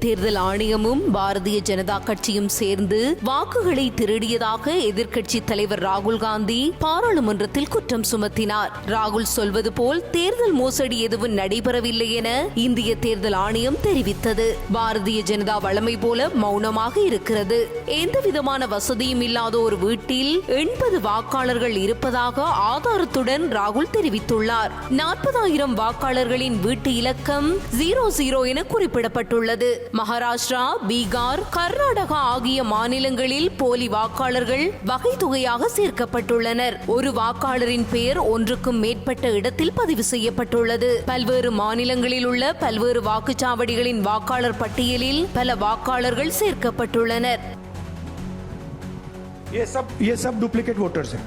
தேர்தல் ஆணையமும் பாரதிய ஜனதா கட்சியும் சேர்ந்து வாக்குகளை திருடியதாக எதிர்க்கட்சி தலைவர் ராகுல் காந்தி பாராளுமன்றத்தில் குற்றம் சுமத்தினார். ராகுல் சொல்வது போல் தேர்தல் மோசடி எதுவும் நடைபெறவில்லை என இந்திய தேர்தல் ஆணையம் தெரிவித்தது. பாரதிய ஜனதா வழமை போல மௌனமாக இருக்கிறது. எந்த விதமான வசதியும் இல்லாத ஒரு வீட்டில் எண்பது வாக்காளர்கள் இருப்பதாக ஆதாரத்துடன் ராகுல் தெரிவித்துள்ளார். நாற்பதாயிரம் வாக்காளர்களின் வீட்டு இலக்கம் ஜீரோ ஜீரோ என குறிப்பிடப்பட்டுள்ளது. மகாராஷ்டிரா பீகார் கர்நாடகா ஆகிய மாநிலங்களில் போலி வாக்காளர்கள் வகை தொகையாக சேர்க்கப்பட்டுள்ளனர் ஒரு வாக்காளரின் பெயர் ஒன்றுக்கும் மேற்பட்ட இடத்தில் பதிவு செய்யப்பட்டுள்ளது பல்வேறு மாநிலங்களில் உள்ள பல்வேறு வாக்குச்சாவடிகளின் வாக்காளர் பட்டியலில் பல வாக்காளர்கள் சேர்க்கப்பட்டுள்ளனர் ये सब ये सब डुप्लीकेट वोटर्स हैं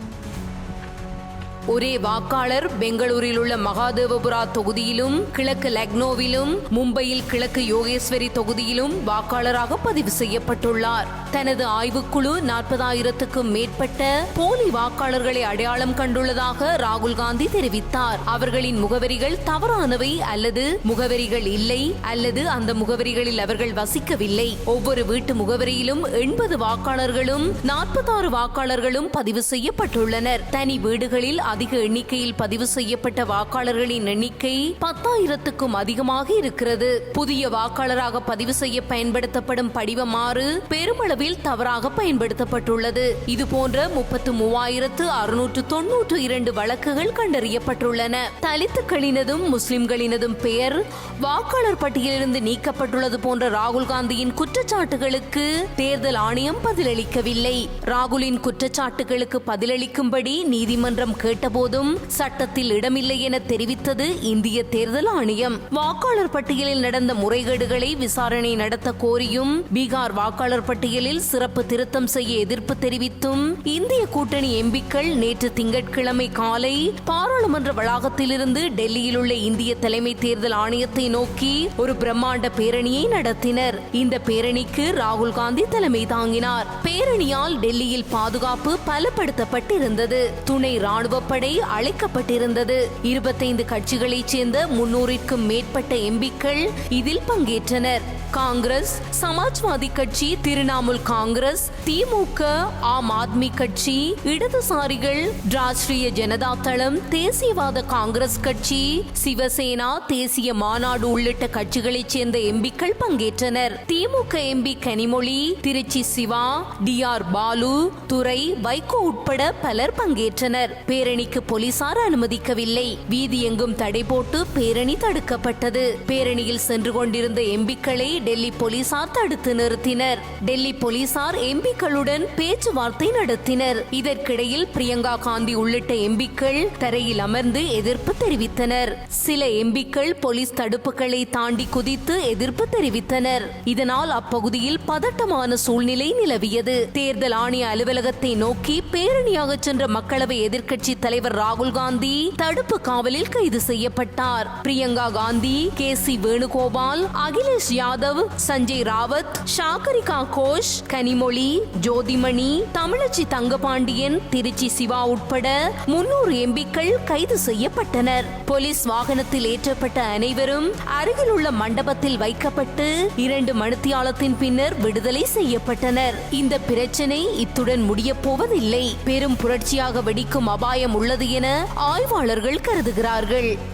ஒரே வாக்காளர் பெங்களூரில் உள்ள மகாதேவபுரா தொகுதியிலும் கிழக்கு லக்னோவிலும் மும்பையில் கிழக்கு யோகேஸ்வரி தொகுதியிலும் வாக்காளராக பதிவு செய்யப்பட்டுள்ளார். தனது ஆய்வுக்குழு நாற்பதாயிரத்துக்கும் மேற்பட்ட போலி வாக்காளர்களை அடையாளம் கண்டுள்ளதாக ராகுல் காந்தி தெரிவித்தார். அவர்களின் முகவரிகள் தவறானவை அல்லது முகவரிகள் இல்லை அல்லது அந்த முகவரிகளில் அவர்கள் வசிக்கவில்லை. ஒவ்வொரு வீட்டு முகவரியிலும் எண்பது வாக்காளர்களும் நாற்பத்தாறு வாக்காளர்களும் பதிவு செய்யப்பட்டுள்ளனர். தனி வீடுகளில் அதிக எண்ணிக்கையில் பதிவு செய்யப்பட்ட வாக்காளர்களின் எண்ணிக்கை பத்தாயிரத்துக்கும் அதிகமாக இருக்கிறது. புதிய வாக்காளராக பதிவு செய்ய பயன்படுத்தப்படும் படிவமாறு பெருமளவில் தவறாக பயன்படுத்தப்பட்டுள்ளது. இதுபோன்ற முப்பத்து மூவாயிரத்து அறுநூற்று தொன்னூற்று இரண்டு வழக்குகள் கண்டறியப்பட்டுள்ளன. தலித்துக்களினதும் முஸ்லிம்களினதும் பெயர் வாக்காளர் பட்டியலிருந்து நீக்கப்பட்டுள்ளது போன்ற ராகுல் காந்தியின் குற்றச்சாட்டுகளுக்கு தேர்தல் ஆணையம் பதிலளிக்கவில்லை. ராகுலின் குற்றச்சாட்டுகளுக்கு பதிலளிக்கும்படி நீதிமன்றம் கேட்டு கேட்டபோதும் சட்டத்தில் இடமில்லை என தெரிவித்தது இந்திய தேர்தல் ஆணையம். வாக்காளர் பட்டியலில் நடந்த முறைகேடுகளை விசாரணை நடத்த கோரியும் பீகார் வாக்காளர் பட்டியலில் சிறப்பு திருத்தம் செய்ய எதிர்ப்பு தெரிவித்தும் இந்திய கூட்டணி எம்பிக்கள் நேற்று திங்கட்கிழமை காலை பாராளுமன்ற வளாகத்திலிருந்து டெல்லியில் உள்ள இந்திய தலைமை தேர்தல் ஆணையத்தை நோக்கி ஒரு பிரம்மாண்ட பேரணியை நடத்தினர். இந்த பேரணிக்கு ராகுல் காந்தி தலைமை தாங்கினார். பேரணியால் டெல்லியில் பாதுகாப்பு பலப்படுத்தப்பட்டிருந்தது. துணை ராணுவ ராணுவப்படை அழைக்கப்பட்டிருந்தது. இருபத்தைந்து கட்சிகளைச் சேர்ந்த முன்னூறிற்கும் மேற்பட்ட எம்பிக்கள் இதில் பங்கேற்றனர். காங்கிரஸ் சமாஜ்வாதி கட்சி திரிணாமுல் காங்கிரஸ் திமுக ஆம் ஆத்மி கட்சி இடதுசாரிகள் ராஷ்டிரிய ஜனதா தளம் தேசியவாத காங்கிரஸ் கட்சி சிவசேனா தேசிய மாநாடு உள்ளிட்ட கட்சிகளைச் சேர்ந்த எம்பிக்கள் பங்கேற்றனர். DMK MP Kanimozhi Trichy Siva T R Baalu Durai Vaiko உட்பட பலர் பங்கேற்றனர். பேரணிக்கு போலீசார் அனுமதிக்கவில்லை. வீதி எங்கும் தடை போட்டு பேரணி தடுக்கப்பட்டது. பேரணியில் சென்று கொண்டிருந்த எம்பிக்களை டெல்லி போலீசார் தடுத்து நிறுத்தினர். டெல்லி போலீசார் எம்பிக்களுடன் பேச்சுவார்த்தை நடத்தினர். இதற்கிடையில் பிரியங்கா காந்தி உள்ளிட்ட எம்பிக்கள் தரையில் அமர்ந்து எதிர்ப்பு தெரிவித்தனர். சில எம்பிக்கள் போலீஸ் தடுப்புகளை தாண்டி குதித்து எதிர்ப்பு தெரிவித்தனர். இதனால் அப்பகுதியில் பதட்டமான சூழ்நிலை நிலவியது. தேர்தல் ஆணைய அலுவலகத்தை நோக்கி பேரணியாக சென்ற மக்களவை எதிர்க்கட்சி தலைவர் ராகுல் காந்தி தடுப்பு காவலில் கைது செய்யப்பட்டார். பிரியங்கா காந்தி கே சி வேணுகோபால் அகிலேஷ் யாதவ் சஞ்சய் ராவத் ஷாகரிகா கோஷ் கனிமொழி ஜோதிமணி தமிழச்சி தங்கபாண்டியன் திருச்சி சிவா உட்பட முன்னூறு எம்பிக்கள் கைது செய்யப்பட்டனர். போலீஸ் வாகனத்தில் ஏற்றப்பட்ட அனைவரும் அருகில் உள்ள மண்டபத்தில் வைக்கப்பட்டு இரண்டு மணித்தியாலத்தின் பின்னர் விடுதலை செய்யப்பட்டனர். இந்த பிரச்சனை இத்துடன் முடிய போவதில்லை. பெரும் புரட்சியாக வெடிக்கும் அபாயம் உள்ளது என ஆய்வாளர்கள் கருதுகிறார்கள்.